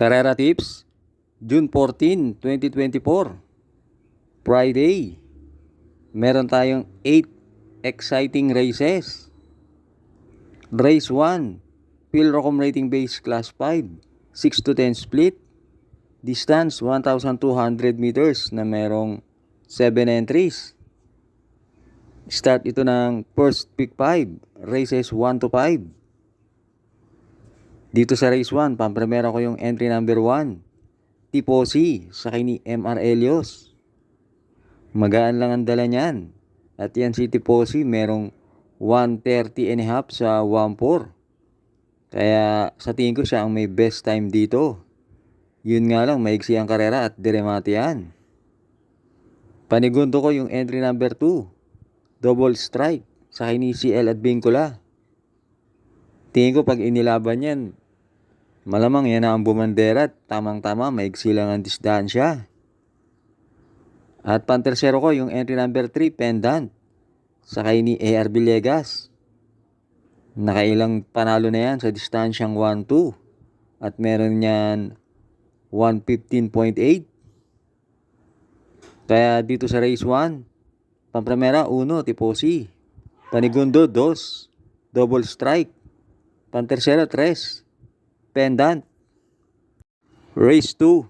Carrera Tips, June 14, 2024. Friday. Meron tayong 8 exciting races. Race 1, Pilrocom Rating Base Class 5, 6 to 10 split. Distance 1,200 meters na merong 7 entries. Start ito ng first pick 5, races 1 to 5. Dito sa race 1, pampremera ko yung entry number 1. Tipo C, sa ni MR Elios. Magaan lang ang dala niyan. At yan si Tipo C, merong 130 and a half sa 1.4. Kaya sa tingin ko siya ang may best time dito. Yun nga lang, maiksi ang karera at diremate yan. Panigundo ko yung entry number 2. Double strike sa ni CL at Bincula. Tingin ko pag inilaban yan, malamang yan na ang bumandera tamang-tama maiksi lang ang distansya. At pantersero ko yung entry number 3, Pendant, sa ni AR Villegas. Nakailang panalo na yan sa distansyang 1-2 at meron niyan 115.8. Kaya dito sa race 1, Pampremera 1, tipo C. Panigundo 2, double strike. Pantersero 3, pendant. Race 2,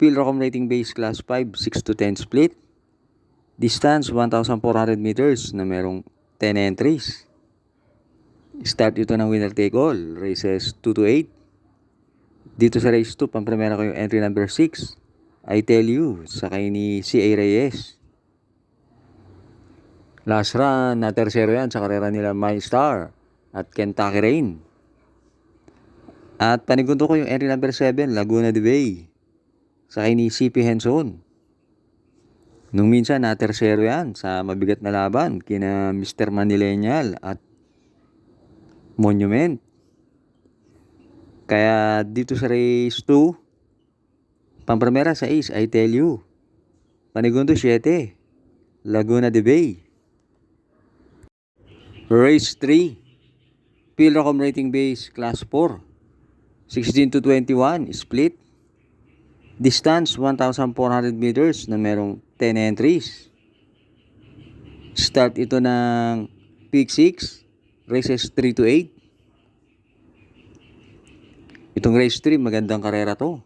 Pilrocom Rating Base Class 5, 6 to 10 split. Distance 1,400 meters na merong 10 entries. Start ito ng winner take all, races 2 to 8. Dito sa race 2, pampremera ko yung entry number 6. I tell you, sakay ni CA Reyes. Last run, na tersero yan sa karera nila My Star at Kentucky Rain. At panigundo ko yung entry number 7, Laguna de Bay. Sakay ni CP Henson. Nung minsan, na tersero yan sa mabigat na laban kina Mr. Manilenial at Monument. Kaya dito sa race 2, Pampremera sa Ace, I tell you. Panigundo 7, Laguna de Bay. Race 3, Pilrocom Rating Base Class 4, 16 to 21, split. Distance 1,400 meters na merong 10 entries. Start ito ng peak 6, races 3 to 8. Itong race 3, magandang karera to.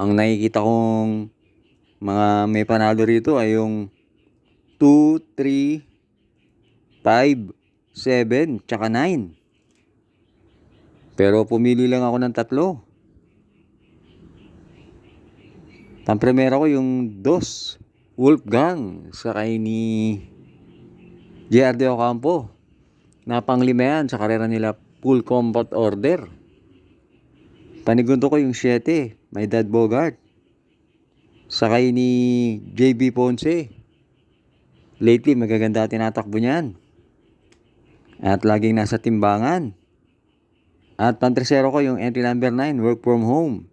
Ang nakikita kong mga may panalo rito ay yung 2, 3, 5, 7, tsaka 9. Pero pumili lang ako ng tatlo. Pampremera ko yung dos, Wolfgang, sa kay ni JR De Ocampo. Napanglima yan sa karera nila full combat order. Panigundo ko yung 7, may dad Bogart. Sakay ni JB Ponce. Lately, magaganda tinatakbo niyan. At laging nasa timbangan. At pantresero ko yung entry number 9, work from home.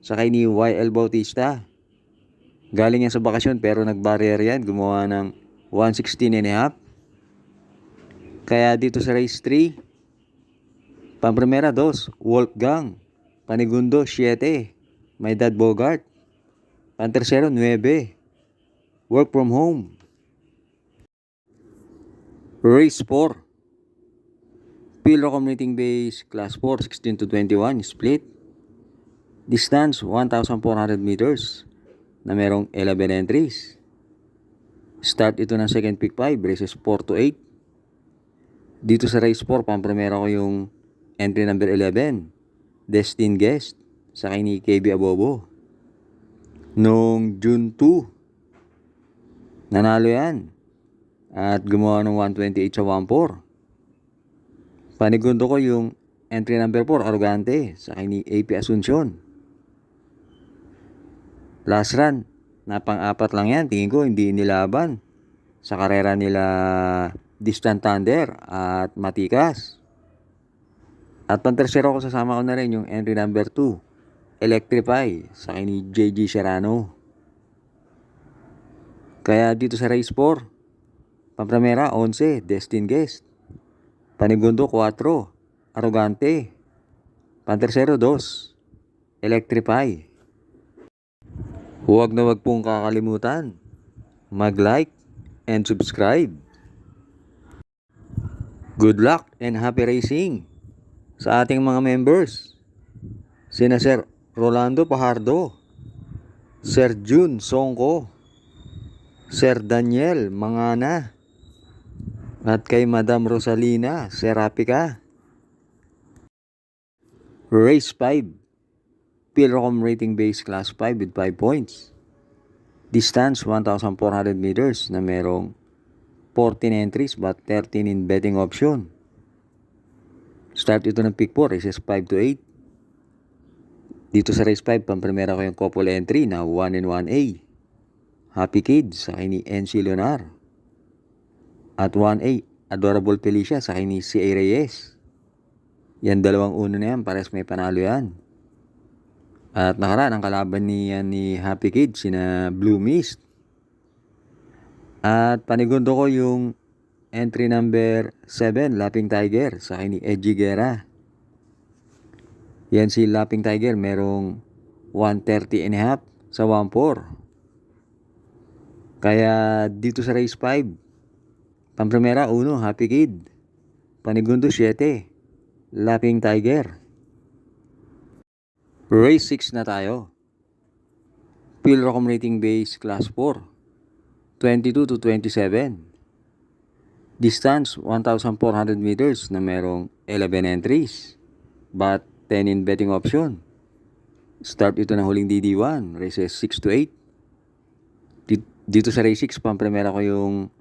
Sakay ni YL Bautista. Galing yan sa bakasyon pero nag-barrier yan. Gumawa ng 116 and a half. Kaya dito sa race 3, Pampremera 2, Wolfgang. Panigundo 7, may dad Bogart. Pantersero 9, work from home. Race 4, Pilrocom Rating Base Class 4, 16 to 21, split. Distance 1,400 meters na merong 11 entries. Start ito ng second pick 5, races 4 to 8. Dito sa race 4, pampremera ko yung entry number 11, Destin Guest, sa kay ni KB Abobo. Noong June 2, nanalo yan. At gumawa ng 128 sa 1.4. Panigundo ko yung entry number 4, Arrogante, sa ni AP Asuncion. Last run, na pang-apat lang yan. Tingin ko hindi nilaban sa karera nila Distant Thunder at Matikas. At pantersero ko sasama ko na rin yung entry number 2, Electrify sa ni JG Serrano. Kaya dito sa race 4, Pampramera 11, Destin Guest. Panigundo 4, Arrogante. Pantersero 2, Electrify. Huwag na wag pong kakalimutan mag-like and subscribe. Good luck and happy racing sa ating mga members. Sina Sir Rolando Pajardo, Sir Jun Songko, Sir Daniel Mangana, at kay Madam Rosalina Serapika. Race 5. Pilrocom rating base class 5 with 5 points. Distance 1,400 meters na merong 14 entries but 13 in betting option. Start ito ng pick 4, races 5 to 8. Dito sa race 5, pamprimera ko yung couple entry na 1 and 1A. Happy Kids sa ni NC Leonar. At 1A, Adorable Felicia sa kay ni CA Reyes. Yan dalawang uno na yan, pares may panalo yan. At nakaraan, ang kalaban ni, yan ni Happy Kids, sina Blue Mist. At panigundo ko yung entry number 7, Lapping Tiger, sa kay ni Edgy Guerra. Yan si Lapping Tiger, merong 130 and a half sa 1-4. Kaya dito sa race 5, pamprimera 1, Happy Kid. Panigundo 7, Lapping Tiger. Race 6 na tayo. Pilrocom rating base class 4. 22 to 27. Distance 1,400 meters na merong 11 entries. But 10 in betting option. Start ito ng huling DD1. Races 6 to 8. Di- Dito sa race 6, pamprimera ko yung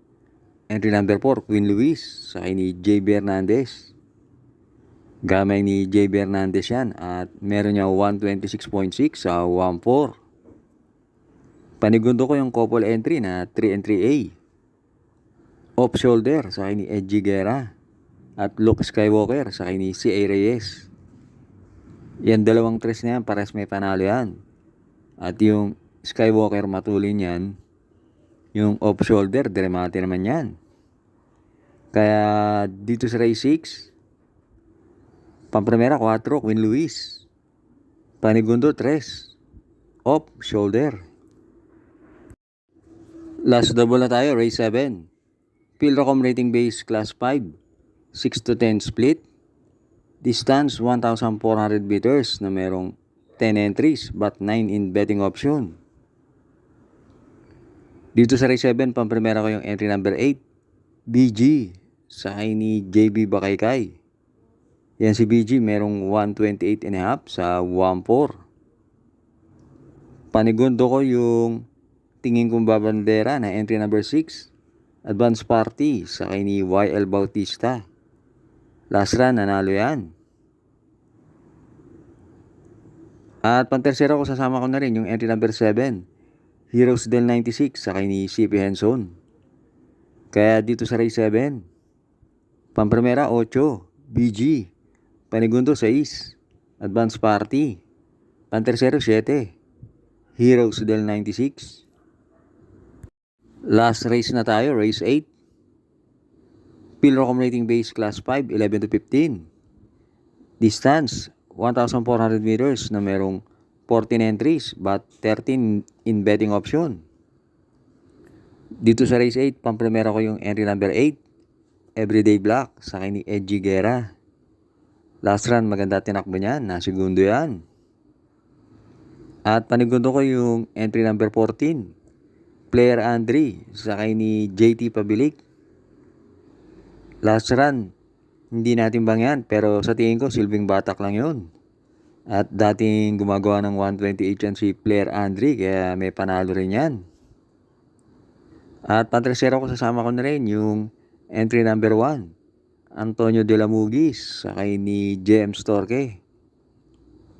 entry number 4, Queen Luis. Sa ni JB Hernandez. Gamay ni JB Hernandez yan. At meron niya 126.6 sa 1.4. Panigundo ko yung couple entry na 3 and 3A. Off shoulder sa ni Edgy Guerra. At Luke Skywalker sa ni CA Reyes. Yan dalawang tres na yan, pares may panalo yan. At yung Skywalker matulin yan, yung off shoulder, dremate naman yan. Kaya dito sa race 6, pamprimera 4, Queen Luis. Panigundo 3, off shoulder. Last double na tayo, race 7. Pilrocom rating base class 5. 6 to 10 split. Distance 1,400 meters na merong 10 entries but 9 in betting option. Dito sa race 7, pamprimera ko yung entry number 8. BG sa ni JB Bakaykay. Yan si BG merong 128 and a half sa 1.4. Panigundo ko yung tingin kong babandera na entry number 6. Advance party sa ni YL Bautista. Last run, nanalo yan. At pantersero ko sasama ko na rin yung entry number 7. Heroes del 96 sa kay ni CP Henson. Kaya dito sa race 7, pamprimera 8, BG, panigundo 6, advance party, pantersero 7, Heroes del 96. Last race na tayo, race 8. Pilrocom rating base class 5, 11 to 15. Distance, 1,400 meters na merong 14 entries but 13 in betting option. Dito sa race 8, pamprimera ko yung entry number 8, Everyday Black sa kay ni Edgy Guerra. Last run, maganda tinakbo niyan, na segundo yan. At panigundo ko yung entry number 14, Player Andre sa kay ni JT Pabilik. Last run, hindi natin bang yan, pero sa tingin ko silbing batak lang yun. At dating gumagawa ng 128 yan Player Andre, kaya may panalo rin yan. At pantresero ko sasama ko na rin yung entry number 1, Antonio De La Mugis, sa kay ni JM Storke.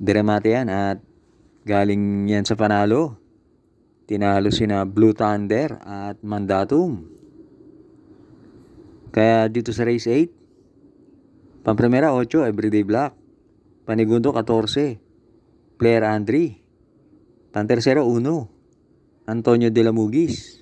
Diremate yan at galing yan sa panalo. Tinalo sina Blue Thunder at Mandatum. Kaya dito sa race 8, pamprimera 8, Everyday Black. Panigundo 14, Player Andre. Pantersero 1, Antonio De La Mugis.